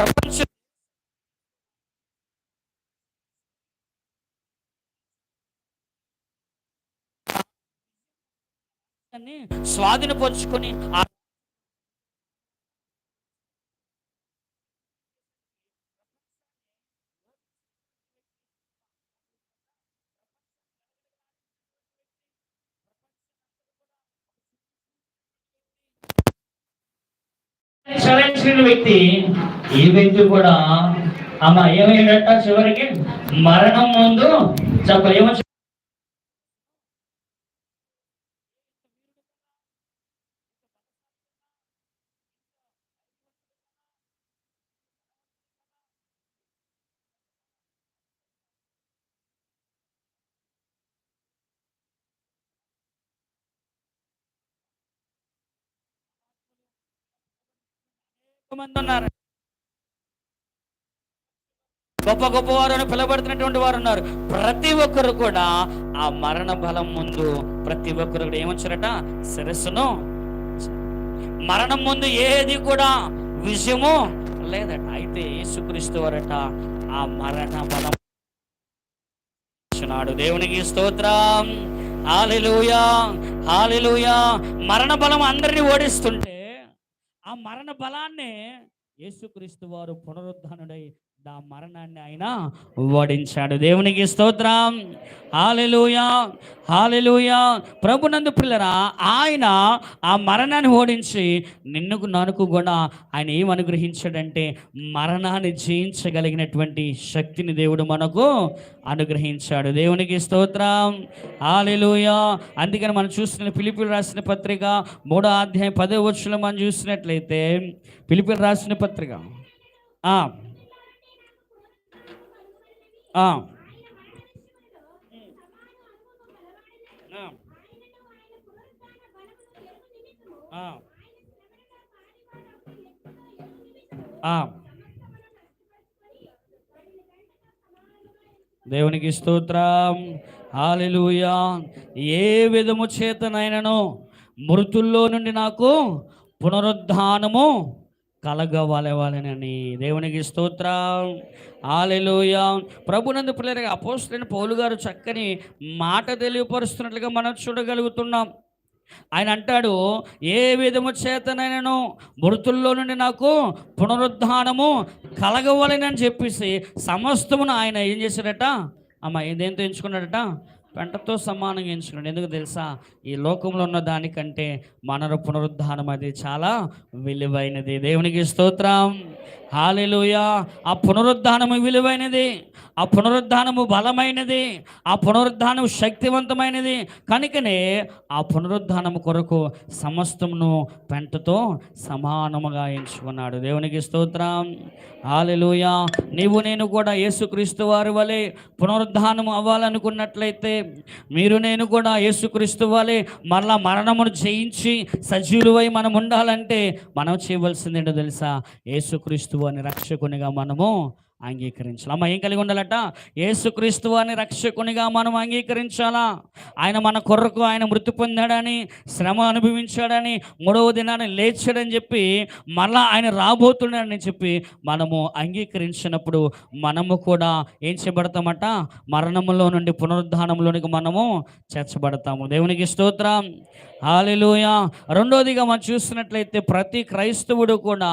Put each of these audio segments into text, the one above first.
ప్రపంచ స్వాధీనపరుచుకొని ఆ చలించిన వ్యక్తి ఈ వ్యక్తి కూడా అమ్మ ఏమైందట చివరికి మరణం ముందు చెప్ప మంది ఉన్నారు. గొప్ప గొప్ప వారు అని పిలబడుతున్నటువంటి వారు ఉన్నారు ప్రతి ఒక్కరు కూడా ఆ మరణ బలం ముందు ప్రతి ఒక్కరు కూడా ఏమొచ్చారట? శిరస్సును మరణం ముందు ఏది కూడా విజయము లేదట. అయితే యేసుక్రీస్తు వారట ఆ మరణ బలం. దేవునికి స్తోత్రం. హాలిలుయా హాలిలుయా మరణ బలం అందరినీ ఓడిస్తుంటే ఆ మరణ బలాన్ని యేసుక్రీస్తు వారు పునరుద్ధానుడై నా మరణాన్ని ఆయన ఓడించాడు. దేవునికి స్తోత్రం. హాలెలుయా హాలెలుయా ప్రభునందు పిల్లరా ఆయన ఆ మరణాన్ని ఓడించి నిన్నుకు ననుకు కూడా ఆయన ఏం అనుగ్రహించాడంటే మరణాన్ని జయించగలిగినటువంటి శక్తిని దేవుడు మనకు అనుగ్రహించాడు. దేవునికి స్తోత్రం. హాలెలుయా అందుకని మనం చూస్తున్న పిలిపిలు రాసిన పత్రిక మూడో అధ్యాయం పదో వచ్చులో మనం చూసినట్లయితే పిలిపిలు రాసిన పత్రిక ఆ. దేవునికి స్తోత్రం. హాలెలూయా ఏ విధము చేతనైనను మృతుల్లో నుండి నాకు పునరుద్ధానము కలగవలవాలని దేవునికి స్తోత్రం. ఆలెలుయా ప్రభునందు పిల్లలుగా అపోస్తులైన పౌలు గారు చక్కని మాట తెలియపరుస్తున్నట్లుగా మనం చూడగలుగుతున్నాం. ఆయన అంటాడు ఏ విధము చేతనైనను మృతుల్లో నుండి నాకు పునరుద్ధానము కలగవలనని చెప్పేసి సమస్తమును ఆయన ఏం చేశాడట? అమ్మ దేంతో ఎంచుకున్నాడట? పెంటతో సమానంగా ఎంచుకున్నాడు ఎందుకు తెలుసా? ఈ లోకంలో ఉన్న దానికంటే మన పునరుద్ధానం అది చాలా విలువైనది. దేవునికి స్తోత్రం. హాలిలుయా ఆ పునరుద్ధానము విలువైనది. ఆ పునరుద్ధానము బలమైనది. ఆ పునరుద్ధానము శక్తివంతమైనది. కనుకనే ఆ పునరుద్ధానం కొరకు సమస్తమును పెంటతో సమానముగా ఎంచుకున్నాడు. దేవునికి స్తోత్రం. హాలిలుయా నీవు నేను కూడా యేసుక్రీస్తు వారి వలె పునరుద్ధానము అవ్వాలనుకున్నట్లయితే మీరు నేను కూడా యేసుక్రీస్తు వాళ్ళే మరలా మరణమును జయించి సజీవులై మనం ఉండాలంటే మనం చేయవలసింది ఏంటో తెలుసా? యేసుక్రీస్తు అని రక్షకునిగా మనము అంగీకరించాలి. అమ్మ ఏం కలిగి ఉండాలట? యేసుక్రీస్తు అని రక్షకునిగా మనం అంగీకరించాలా? ఆయన మన కొరకు ఆయన మృతి పొందాడని శ్రమ అనుభవించాడని మూడవ దినాన్ని లేచాడని చెప్పి మళ్ళా ఆయన రాబోతున్నాడని చెప్పి మనము అంగీకరించినప్పుడు మనము కూడా ఏం చేయబడతామట? మరణములో నుండి పునరుద్ధానంలోనికి మనము చేర్చబడతాము. దేవునికి స్తోత్రం. హాలెలూయా. రెండోదిగా మనం చూసినట్లయితే ప్రతి క్రైస్తవుడు కూడా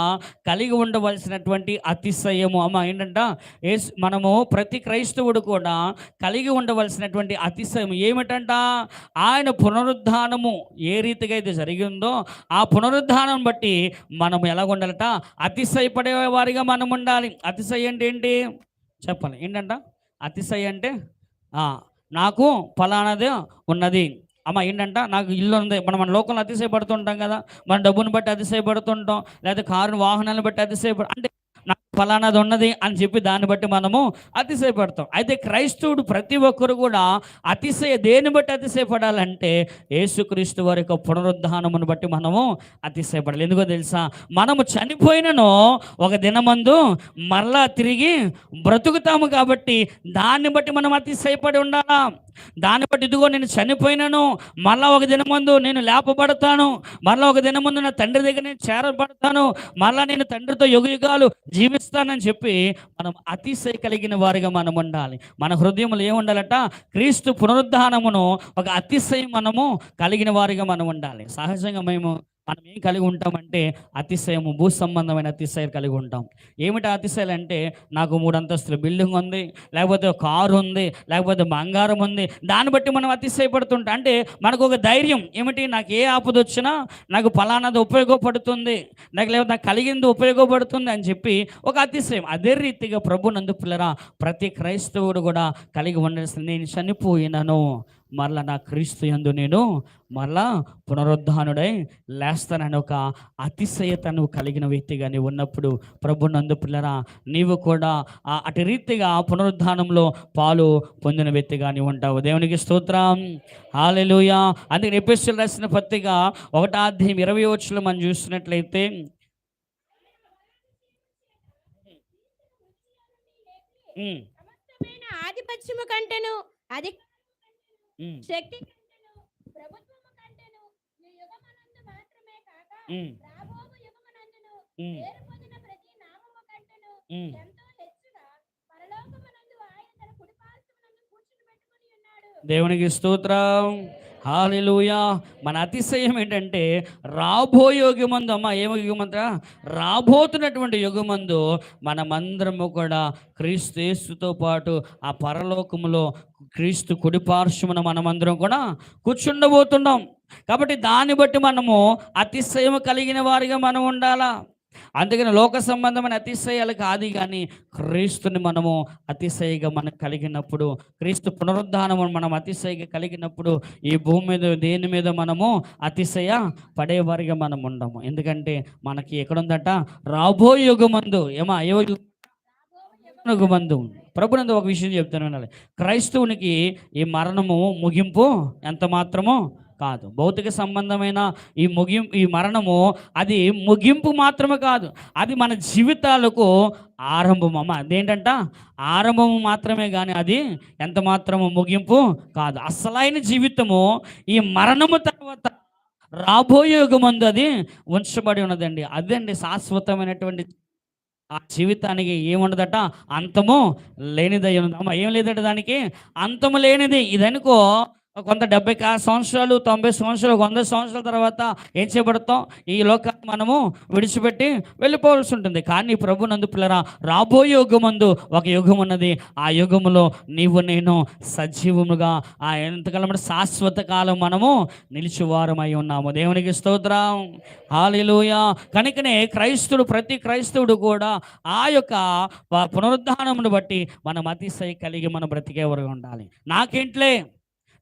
కలిగి ఉండవలసినటువంటి అతిశయము. అమ్మ ఏంటంట? ఏస్ మనము ప్రతి క్రైస్తవుడు కూడా కలిగి ఉండవలసినటువంటి అతిశయం ఏమిటంట? ఆయన పునరుద్ధానము ఏ రీతిగా అయితే జరిగిందో ఆ పునరుద్ధానం బట్టి మనం ఎలా ఉండాలట అతిశయపడే వారిగా మనం ఉండాలి. అతిశయ అంటే ఏంటి? చెప్పాలి. ఏంటంట? అతిశయ అంటే నాకు ఫలానాది ఉన్నది. అమ్మ ఏంటంట నాకు ఇల్లు ఉంది. మనం మన లోకంలో అతిశయపడుతుంటాం కదా. మన డబ్బును బట్టి అతిశయపడుతుంటాం. లేదా కారు వాహనాలను బట్టి అతిశయపడ అంటే నాకు ఫలానాది ఉన్నది అని చెప్పి దాన్ని బట్టి మనము అతిశయపడతాం. అయితే క్రైస్తవుడు ప్రతి ఒక్కరు కూడా అతిశయ దేని బట్టి అతిశయపడాలంటే యేసుక్రీస్తు వారి యొక్క పునరుద్ధానమును బట్టి మనము అతిశయపడాలి. ఎందుకో తెలుసా? మనము చనిపోయినను ఒక దినమందు మరలా తిరిగి బ్రతుకుతాము కాబట్టి దాన్ని బట్టి మనం అతిశయపడి ఉండాలా? దాన్ని బట్టి ఇదిగో నేను చనిపోయినాను. మళ్ళా ఒక దినమందు నేను లేపబడతాను. మళ్ళా ఒక దినమందు నా తండ్రి దగ్గర నేను చేరబడతాను. మళ్ళా నేను తండ్రితో యుగ యుగాలు జీవిస్తానని చెప్పి మనం అతిశయ కలిగిన వారిగా మనం ఉండాలి. మన హృదయంలో ఏముండాలట క్రీస్తు పునరుద్ధానమును ఒక అతిశయం మనము కలిగిన వారిగా మనం ఉండాలి. సహజంగా మేము మనం ఏం కలిగి ఉంటామంటే అతిశయము భూ సంబంధమైన అతిశయాలు కలిగి ఉంటాం. ఏమిటి అతిశయాలు అంటే నాకు మూడు అంతస్తుల బిల్డింగ్ ఉంది లేకపోతే కారు ఉంది లేకపోతే బంగారం ఉంది దాన్ని బట్టి మనం అతిశయపడుతుంటాం. అంటే మనకు ఒక ధైర్యం. ఏమిటి? నాకు ఏ ఆపద వచ్చినా నాకు ఫలానాది ఉపయోగపడుతుంది నాకు లేకపోతే నాకు కలిగింది ఉపయోగపడుతుంది అని చెప్పి ఒక అతిశయం. అదే రీతిగా ప్రభు నందు పిల్లరా ప్రతి క్రైస్తవుడు కూడా కలిగి ఉండాల్సింది నేను చనిపోయినను. మరలా నా క్రీస్తు యందు నేను మరలా పునరుద్ధానుడై లేస్తానని ఒక అతిశయతను కలిగిన వ్యక్తిగా నీవు ఉన్నప్పుడు ప్రభు నందు పిల్లరా నీవు కూడా అటు రీతిగా పునరుద్ధానంలో పాలు పొందిన వ్యక్తిగా నీవు ఉంటావు. దేవునికి స్తోత్రం. హాలెలుయా అందుకే ఎపిస్టులు రాసిన పత్రిక ఒకటో అధ్యాయం ఇరవై వచ్చులు మనం చూసినట్లయితే ఆధిపత్యము కంటేను అది శక్తి కంటెను ప్రభుత్వము కంటెను ఈ యుగమనందు మాత్రమే కాక ఉమ్, రాబోవు యుగమనందును ఉమ్, పేరు పొందిన ప్రతి నామము కంటెను ఉమ్. ఎంతో హెచ్చుగా పరలోకమునందు ఆయన తన కుడిపార్శ్వమునందు కూర్చుని పెట్టుకుని ఉన్నాడు. దేవునికి స్తోత్రం. హాలిలుయా. మన అతిశయం ఏంటంటే రాబోయే యుగమందు అమ్మ ఏమ యుగమంత రాబోతున్నటువంటి యుగమందు మనమందరము కూడా క్రీస్తు పాటు ఆ పరలోకములో క్రీస్తు కుడిపార్శ్వమున మనమందరం కూడా కూర్చుండబోతున్నాం. కాబట్టి దాన్ని బట్టి మనము అతిశయం కలిగిన వారిగా మనం ఉండాలా? అందుకని లోక సంబంధమైన అతిశయాలు కాదు కానీ క్రీస్తుని మనము అతిశయగా మనం కలిగినప్పుడు క్రీస్తు పునరుద్ధానము మనం అతిశయగా కలిగినప్పుడు ఈ భూమి మీద దేని మీద మనము అతిశయ పడేవారిగా మనం ఉండము. ఎందుకంటే మనకి ఎక్కడుందట? రాబోయే యుగమందు. ఏమా? ఏ యుగమందు. ప్రభునందు ఒక విషయం చెప్తాను వినాలి క్రైస్తవునికి ఈ మరణము ముగింపు ఎంత మాత్రమో కాదు. భౌతిక సంబంధమైన ఈ ముగి ఈ మరణము అది ముగింపు మాత్రమే కాదు. అది మన జీవితాలకు ఆరంభం అమ్మ అదేంటంట? ఆరంభము మాత్రమే కానీ అది ఎంత మాత్రము ముగింపు కాదు. అసలైన జీవితము ఈ మరణము తర్వాత రాబోయే యుగమందు అది ఉంచబడి ఉన్నదండి. అదండి శాశ్వతమైనటువంటి ఆ జీవితానికి ఏముండదట? అంతము లేనిదై ఉన్నది. అమ్మ ఏం లేదట దానికి? అంతము లేనిది. ఇదనుకో కొంత డెబ్బై సంవత్సరాలు తొంభై సంవత్సరాలు వంద సంవత్సరాల తర్వాత ఏం చేయబడతాం? ఈ లోకాన్ని మనము విడిచిపెట్టి వెళ్ళిపోవాల్సి ఉంటుంది. కానీ ప్రభు నందు పిల్లరా రాబోయే యుగమందు ఒక యుగం ఉన్నది. ఆ యుగములో నీవు నేను సజీవముగా ఆ ఎంతకాలం శాశ్వత కాలం మనము నిలిచివారమై ఉన్నాము. దేవునికి స్తోత్రం. హాలిలోయ కనుకనే క్రైస్తుడు ప్రతి క్రైస్తవుడు కూడా ఆ యొక్క పునరుద్ధానమును బట్టి మనం అతిశయ కలిగి మనం బ్రతికేవరగా ఉండాలి. నాకేంట్లే?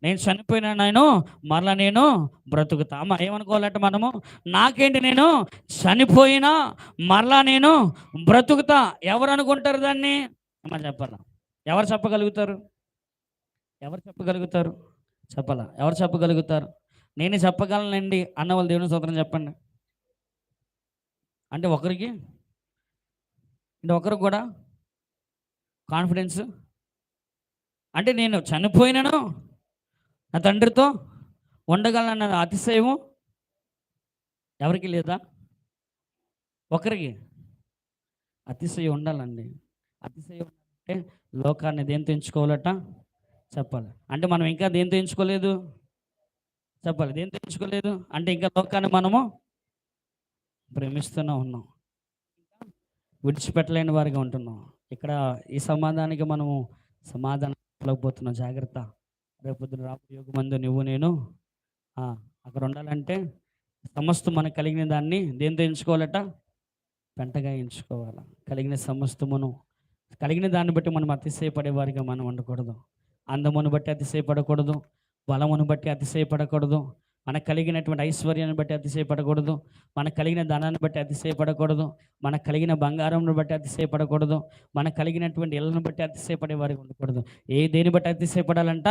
నేను చనిపోయినా నేను మరలా నేను బ్రతుకుతా అమ్మ ఏమనుకోవాలంటే మనము నాకేంటి నేను చనిపోయినా మరలా నేను బ్రతుకుతా. ఎవరు అనుకుంటారు దాన్ని? అమ్మ చెప్పాలా? ఎవరు చెప్పగలుగుతారు? ఎవరు చెప్పగలుగుతారు? చెప్పాలా? ఎవరు చెప్పగలుగుతారు? నేనే చెప్పగలనండి అన్న వాళ్ళ దేవుని సూత్రం చెప్పండి. అంటే ఒకరికి? అంటే ఒకరికి కూడా? కాన్ఫిడెన్స్? అంటే నేను చనిపోయినాను నా తండ్రితో ఉండగలనన్న అతిశయం ఎవరికి లేదా? ఒకరికి. అతిశయం ఉండాలండి. అతిశయం అంటే లోకాన్ని దేంతో ఎంచుకోవాలట చెప్పాలి. అంటే మనం ఇంకా దేంతో ఎంచుకోలేదు చెప్పాలి. దేంతో ఎంచుకోలేదు అంటే ఇంకా లోకాన్ని మనము ప్రేమిస్తూనే ఉన్నాం. విడిచిపెట్టలేని వారిగా ఉంటున్నాం. ఇక్కడ ఈ సమాధానికి మనము సమాధానం చెప్పలేకపోతున్నాం. రేపు రేపొద్దున రాబోయే మందు నువ్వు నేను అక్కడ ఉండాలంటే సమస్తం మనకు కలిగిన దాన్ని దేంతో ఎంచుకోవాలట? పెంటగా ఎంచుకోవాలి. కలిగిన సమస్తమును కలిగిన దాన్ని బట్టి మనం అతిశయపడే వారిగా మనం ఉండకూడదు. అందమును బట్టి అతిశయపడకూడదు. బలమును బట్టి అతిశయపడకూడదు. మనకు కలిగినటువంటి ఐశ్వర్యాన్ని బట్టి అతిశయపడకూడదు. మనకు కలిగిన ధనాన్ని బట్టి అతిశయపడకూడదు. మనకు కలిగిన బంగారంను బట్టి అతిశయపడకూడదు. మనకు కలిగినటువంటి ఇళ్ళను బట్టి అతిశయపడే వారికి ఉండకూడదు. ఏ దేని బట్టి అతిశయపడాలంట?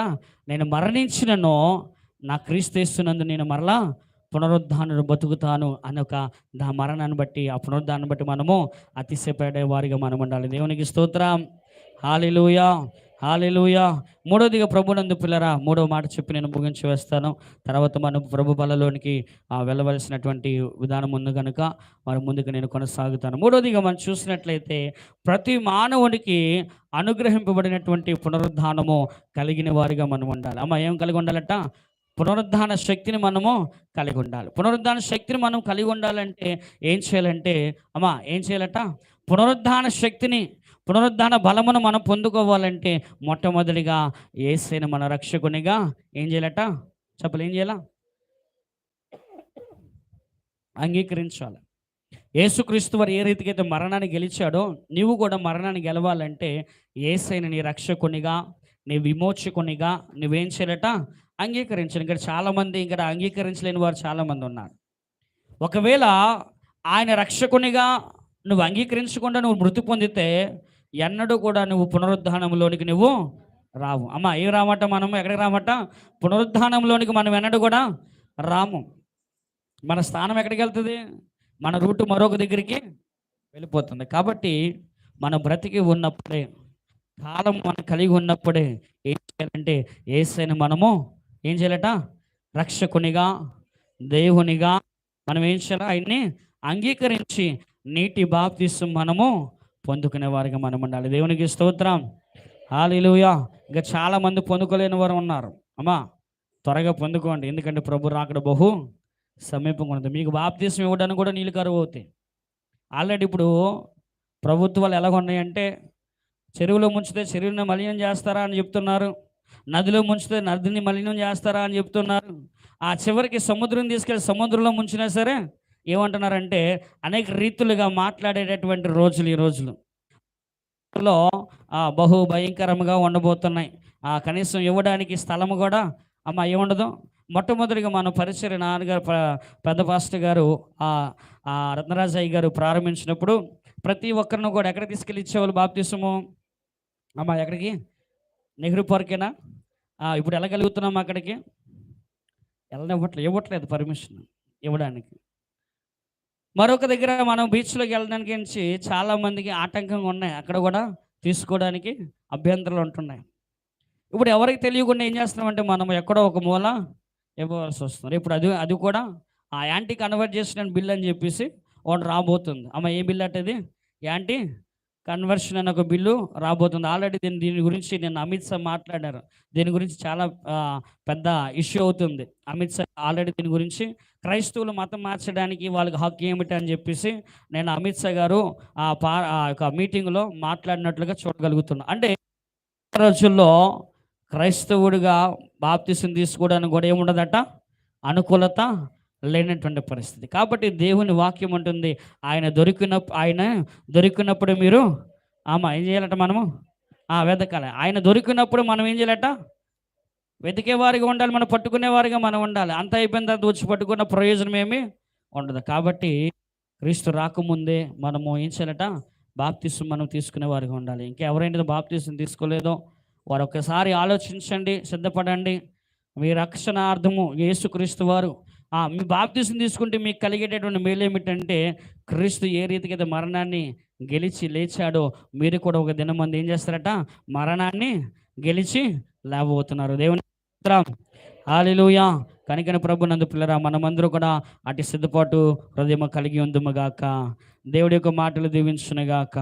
నేను మరణించినను నా క్రీస్తు నేను మరలా పునరుద్ధాను బతుకుతాను అనే ఒక దా మరణాన్ని బట్టి ఆ పునరుద్ధాన్ని బట్టి మనము అతిశయపడే వారిగా మనం ఉండాలి. దేవునికి స్తోత్రం. హాలిలుయా హాలెలూయా మూడోదిగా ప్రభునందు పిల్లరా మూడో మాట చెప్పి నేను ముగించి వేస్తాను. తర్వాత మనం ప్రభు బలలోనికి వెళ్ళవలసినటువంటి విధానం ఉంది కనుక మరి ముందుకు నేను కొనసాగుతాను. మూడోదిగా మనం చూసినట్లయితే ప్రతి మానవునికి అనుగ్రహింపబడినటువంటి పునరుద్ధానము కలిగిన వారిగా మనం ఉండాలి. అమ్మ ఏం కలిగి ఉండాలట? పునరుద్ధాన శక్తిని మనము కలిగి ఉండాలి. పునరుద్ధాన శక్తిని మనం కలిగి ఉండాలంటే ఏం చేయాలంటే అమ్మా ఏం చేయాలట? పునరుద్ధాన శక్తిని పునరుద్ధాన బలమును మనం పొందుకోవాలంటే మొట్టమొదటిగా ఏసైన మన రక్షకునిగా ఏం చేయాలట? చెప్పలేం చేయాలా? అంగీకరించాలి. యేసుక్రీస్తు వారు ఏ రీతికి అయితే మరణాన్ని గెలిచాడో నీవు కూడా మరణాన్ని గెలవాలంటే ఏసైన నీ రక్షకునిగా నీ విమోచకునిగా నువ్వేం చేయాలట? అంగీకరించాలి. ఇక్కడ చాలామంది ఇక్కడ అంగీకరించలేని వారు చాలామంది ఉన్నారు. ఒకవేళ ఆయన రక్షకునిగా నువ్వు అంగీకరించకుండా నువ్వు మృతి పొందితే ఎన్నడూ కూడా నువ్వు పునరుద్ధానంలోనికి నువ్వు రావు. అమ్మ ఏం రామట మనము? ఎక్కడికి రామట? పునరుద్ధానంలోనికి మనం ఎన్నడూ కూడా రాము. మన స్థానం ఎక్కడికి వెళ్తుంది? మన రూటు మరొక దగ్గరికి వెళ్ళిపోతుంది. కాబట్టి మన బ్రతికి ఉన్నప్పుడే కాలం మనం కలిగి ఉన్నప్పుడే ఏం చేయాలంటే ఏసైన మనము ఏం చేయాలట? రక్షకునిగా దేవునిగా మనం ఏం చేయాలి? ఆయన్ని అంగీకరించి నీటి బాప్తిస్తూ మనము పొందుకునే వారిగా మనం ఉండాలి. దేవునికి స్తోత్రం. హాలీలుయా ఇంకా చాలా మంది పొందుకోలేని వారు ఉన్నారు. అమ్మా త్వరగా పొందుకోండి. ఎందుకంటే ప్రభు రాకడ బహు సమీపంగా ఉంది మీకు బాప్తీసం ఇవ్వడానికి కూడా నీళ్ళు కరువు అవుతాయి. ఆల్రెడీ ఇప్పుడు ప్రభుత్వాలు ఎలాగ ఉన్నాయంటే చెరువులో ముంచితే చెరువుని మలినం చేస్తారా అని చెప్తున్నారు. నదిలో ముంచితే నదిని మలినం చేస్తారా అని చెప్తున్నారు. ఆ చివరికి సముద్రం తీసుకెళ్ళి సముద్రంలో ముంచినా సరే ఏమంటున్నారంటే అనేక రీతులుగా మాట్లాడేటటువంటి రోజులు ఈ రోజులు. లో బహు భయంకరంగా ఉండబోతున్నాయి. ఆ, కనీసం ఇవ్వడానికి స్థలము కూడా అమ్మ ఏముండదు. మొట్టమొదటిగా మన పరిచయ నాన్నగారు పెద్ద పాస్టర్ గారు ఆ రత్నరాజయ్య గారు ప్రారంభించినప్పుడు ప్రతి ఒక్కరిని కూడా ఎక్కడ తీసుకెళ్ళి ఇచ్చేవాళ్ళు బాప్తిసము? అమ్మ ఎక్కడికి? నెహ్రూ పార్కేనా? ఇప్పుడు వెళ్ళగలుగుతున్నాం అక్కడికి? వెళ్ళనివ్వట్లేదు ఇవ్వట్లేదు పర్మిషన్ ఇవ్వడానికి. మరొక దగ్గర మనం బీచ్లోకి వెళ్ళడానికి నుంచి చాలామందికి ఆటంకంగా ఉన్నాయి. అక్కడ కూడా తీసుకోవడానికి అభ్యంతరాలు ఉంటున్నాయి. ఇప్పుడు ఎవరికి తెలియకుండా ఏం చేస్తున్నామంటే మనం ఎక్కడో ఒక మూల ఇవ్వవలసి వస్తుంది. ఇప్పుడు అది అది కూడా ఆ యాంటీ కన్వర్ట్ చేసిన బిల్ అని చెప్పేసి వాడు రాబోతుంది. అమ్మ ఏ బిల్ అంటే యాంటీ కన్వర్షన్ అనే ఒక బిల్లు రాబోతుంది. ఆల్రెడీ దీని దీని గురించి నేను అమిత్ షా మాట్లాడారు. దీని గురించి చాలా పెద్ద ఇష్యూ అవుతుంది. అమిత్ షా ఆల్రెడీ దీని గురించి క్రైస్తవులు మతం మార్చడానికి వాళ్ళకి హక్కు ఏమిటి అని చెప్పేసి నేను అమిత్ షా గారు ఆ పా ఆ యొక్క మీటింగ్లో మాట్లాడినట్లుగా చూడగలుగుతున్నాను అంటే రోజుల్లో క్రైస్తవుడిగా బాప్తిసం తీసుకోవడానికి కూడా ఏముండదట? అనుకూలత లేనటువంటి పరిస్థితి. కాబట్టి దేవుని వాక్యం ఉంటుంది ఆయన దొరికిన ఆయన దొరికినప్పుడు మీరు ఆమా ఏం చేయాలట మనము? ఆ వెతకాలి ఆయన దొరికినప్పుడు మనం ఏం చేయాలట? వెతికే వారిగా ఉండాలి మనం పట్టుకునే వారిగా మనం ఉండాలి. అంత అయిపోయిన తర్వాత వచ్చి పట్టుకున్న ప్రయోజనం ఏమి ఉండదు. కాబట్టి క్రీస్తు రాకముందే మనము ఏం చేయాలట? బాప్తీసు మనం తీసుకునే వారిగా ఉండాలి. ఇంకెవరైనా బాప్తీసం తీసుకోలేదో వారు ఒకసారి ఆలోచించండి సిద్ధపడండి. మీ రక్షణార్థము యేసుక్రీస్తు వారు. మీ బాప్తీసం తీసుకుంటే మీకు కలిగేటటువంటి మేలు ఏమిటంటే క్రీస్తు ఏ రీతికి అయితే మరణాన్ని గెలిచి లేచాడో మీరు కూడా ఒక దినం మంది ఏం చేస్తారట? మరణాన్ని గెలిచి లేవబోతున్నారు. దేవుని ఆలిలుయా కనుకన ప్రభు నందు పిల్లరా మనమందరూ కూడా అటు సిద్ధపాటు హృదయం కలిగి ఉందుముగాక. దేవుడి యొక్క మాటలు దీవించునుగాక.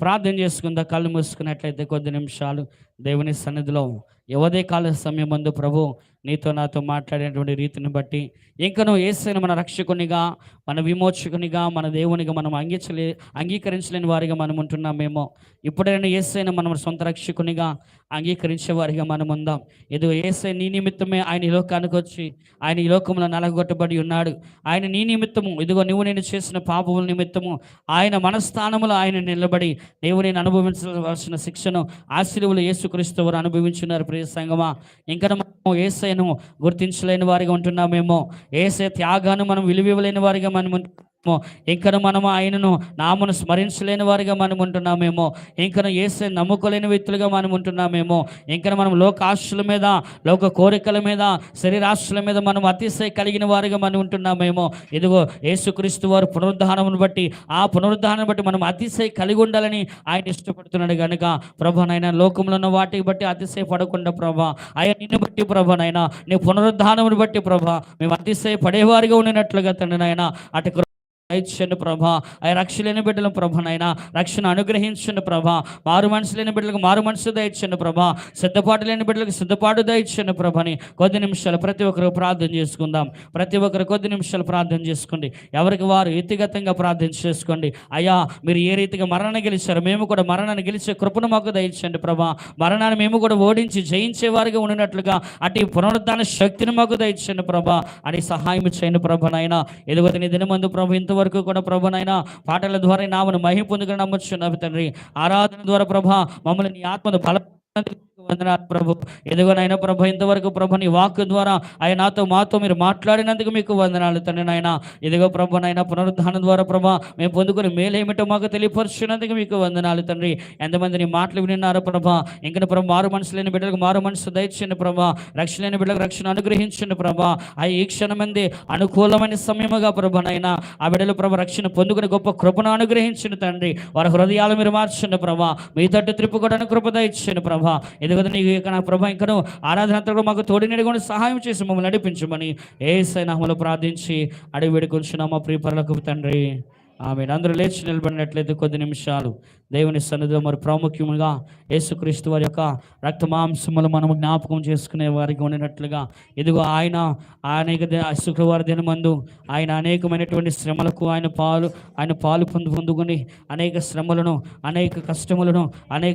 ప్రార్థన చేసుకుందా కళ్ళు మూసుకున్నట్లయితే కొద్ది నిమిషాలు దేవుని సన్నిధిలో. యువదే కాల సమయం ముందు ప్రభు నీతో నాతో మాట్లాడేటువంటి రీతిని బట్టి ఇంకనూ ఏసైన మన రక్షకునిగా మన విమోచకునిగా మన దేవునిగా మనం అంగీచలే అంగీకరించలేని వారిగా మనం ఉంటున్నామేమో. ఇప్పుడైనా ఏసైన మనం సొంత రక్షకునిగా అంగీకరించే వారిగా మనం ఉందాం. ఏదో ఏసై నీ నిమిత్తమే ఆయన ఈ లోకానికి వచ్చి ఆయన ఈ లోకంలో నలగొట్టబడి ఉన్నాడు. ఆయన నీ నిమిత్తము ఇదిగో నువ్వు నేను చేసిన పాపముల నిమిత్తము ఆయన మనస్థానములో ఆయన నిలబడి నీవు నేను అనుభవించవలసిన శిక్షను ఆశీర్వులు యేసుక్రీస్తు వారు అనుభవించున్నారు ప్రియ సంగమా. ఇంకా ఏసైను గుర్తించలేని వారిగా ఉంటున్నామేమో. ఏసే త్యాగాన్ని మనం విలువివ్వలేని వారిగా మనం ఇంకను మనం ఆయనను నామను స్మరించలేని వారిగా మనం ఉంటున్నామేమో ఇంకను ఏసే నమ్ముకోలేని వ్యక్తులుగా మనం ఉంటున్నామేమో ఇంకను మనం లోక ఆశల మీద లోక కోరికల మీద శరీరాశల మీద మనం అతిశయ కలిగిన వారిగా మనం ఉంటున్నామేమో ఇదిగో యేసుక్రీస్తు వారు పునరుద్ధానమును బట్టి ఆ పునరుద్ధానం బట్టి మనం అతిశయ కలిగి ఉండాలని ఆయన ఇష్టపడుతున్నాడు కనుక ప్రభానైనా లోకంలో ఉన్న వాటికి బట్టి అతిశయ పడకుండా ప్రభా ఆయన నిన్ను బట్టి ప్రభానైనా నీ పునరుద్ధానమును బట్టి ప్రభా మేము అతిశయ పడేవారిగా ఉండినట్లుగా తండ్రి నాయన అటు దయచండి ప్రభా. ఆ రక్ష లేని బిడ్డల ప్రభనైనా రక్షణ అనుగ్రహించండి ప్రభా. మారు మనసు లేని బిడ్డలకు మారు మనసు దయచండి ప్రభా. సిద్ధపాటు లేని బిడ్డలకు సిద్ధపాటు దయచండి ప్రభని కొద్ది నిమిషాలు ప్రతి ఒక్కరు ప్రార్థన చేసుకుందాం. ప్రతి ఒక్కరు కొద్ది నిమిషాలు ప్రార్థన చేసుకోండి. ఎవరికి వారు వ్యక్తిగతంగా ప్రార్థన చేసుకోండి. అయ్యా మీరు ఏ రీతిగా మరణాన్ని గెలిచారు మేము కూడా మరణాన్ని గెలిచే కృపను మాకు దయచండి ప్రభా. మరణాన్ని మేము కూడా ఓడించి జయించే వారిగా ఉండినట్లుగా అటు పునరుద్ధాన శక్తిని మాకు దయచండి ప్రభా. అని సహాయం చేయండి ప్రభనైనా ఎదుగుతున్న నీ దినమందు ప్రభు ఇంతవరకు కూడా ప్రభునైనా పాటల ద్వారా నామను మహిం పొందుకుని నమ్మొచ్చు తండ్రి. ఆరాధన ద్వారా ప్రభా మమ్మల్ని నీ ఆత్మను బల వందనాలు ప్రభు. ఎదుగునైనా ప్రభు ఇంతవరకు ప్రభు నీ వాక్ ద్వారా ఆయన నాతో మాతో మీరు మాట్లాడినందుకు మీకు వందనాలు తండ్రి నాయన. ఎదుగో ప్రభు నాయన పునరుద్ధానం ద్వారా ప్రభా మేము పొందుకుని మేలేమిటో మాకు తెలియపరుచున్నందుకు మీకు వందనాలు తండ్రి. ఎంతమంది నీ మాటలు విన్నారు ప్రభా. ఇంకా ప్రభు మారు మనసు లేని బిడ్డలకు మారు మనసు దయచండి ప్రభా. రక్షణ లేని బిడ్డలకు రక్షణ అనుగ్రహించండి ప్రభా. ఆ ఈ క్షణమంది అనుకూలమైన సమయముగా ప్రభనైనా ఆ బిడ్డలు ప్రభు రక్షణ పొందుకుని గొప్ప కృపను అనుగ్రహించండి తండ్రి. వారి హృదయాలు మీరు మార్చండి ప్రభా. మీ తట్టు త్రిప్పుకోవడానికి కృప దయచండి ప్రభా. ఇదిగో నీకు ఇక నా ప్రభా ఇంకను ఆరాధన కూడా మాకు తోడి సహాయం చేసి మమ్మల్ని నడిపించమని ఏ సైనామలో ప్రార్థించి అడిగి వేడుకొంచున్నాం మా ప్రియపరులకు తండ్రి. ఆమె అందరూ లేచి నిలబడినట్లయితే కొద్ది నిమిషాలు. దేవుని సన్నిధిలో మరి ప్రాముఖ్యంగా యేసుక్రీస్తు వారి యొక్క రక్త మాంసములు మనము జ్ఞాపకం చేసుకునే వారికి ఉండినట్లుగా ఇదిగో ఆయన అనేక శుక్రవార దినమందు ఆయన అనేకమైనటువంటి శ్రమలకు ఆయన పాలు ఆయన పాలు పొందు పొందుకొని అనేక శ్రమలను అనేక కష్టములను అనేక